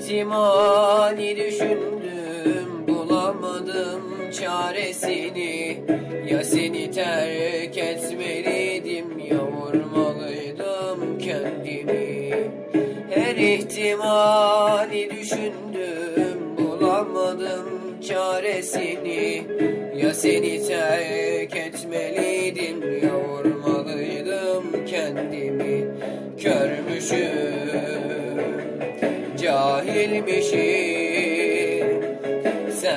İhtimali düşündüm çaresini. Ya seni terk etmeliydim ya vurmalıydım kendimi. Her ihtimali düşündüm bulamadım çaresini. Ya seni terk etmeliydim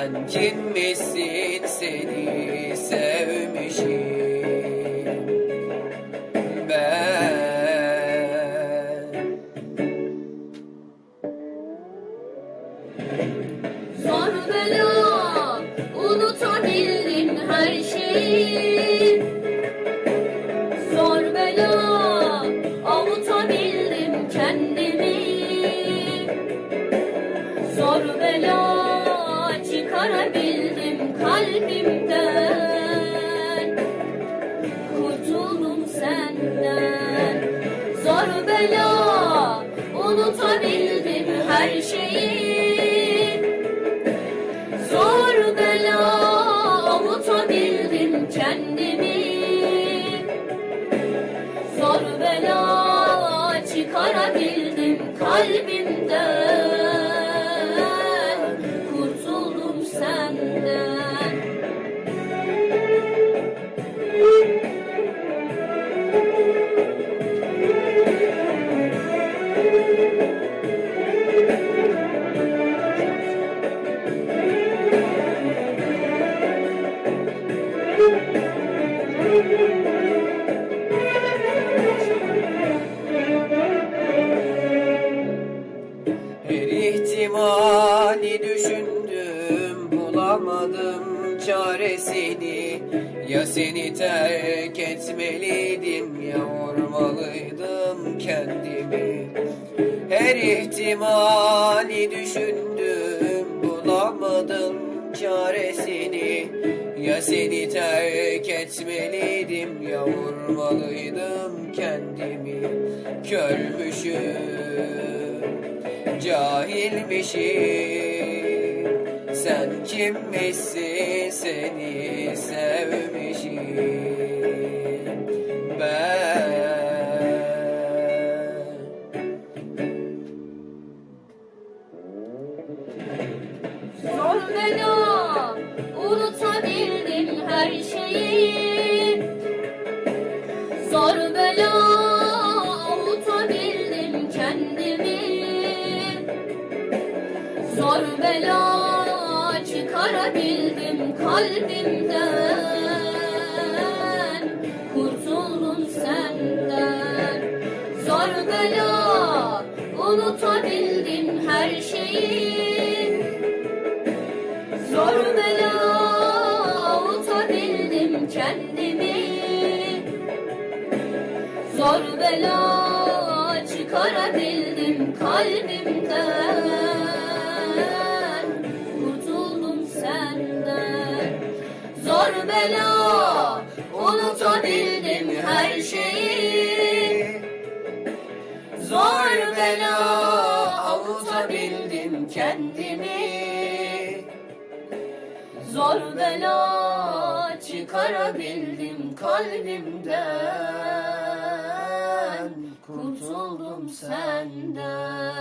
Sen kimmişsin seni sevmişim Ben? Zor bela unutabildim her şeyi kalbimden. Kurtuldum senden. Zor bela unutabildim her şeyi bulamadım çaresini. Ya seni terk etmeliydim ya vurmalıydım kendimi. Her ihtimali düşündüm bulamadım çaresini. Ya seni terk etmeliydim ya vurmalıydım kendimi. Körmüşüm cahilmişim Sen kimmişsin? Seni sevmişim Ben. Bela unutabildim her şeyi. Zor bela avutabildim kendimi. Zor bela çıkarabildim kalbimden. Kurtuldum senden. Zor bela unutabildim her şeyi. Zor bela avutabildim kendimi. Zor bela çıkarabildim kalbimden Zor bela unutabildim her şeyi. Zor bela avutabildim kendimi. Zor bela çıkarabildim kalbimden. Kurtuldum senden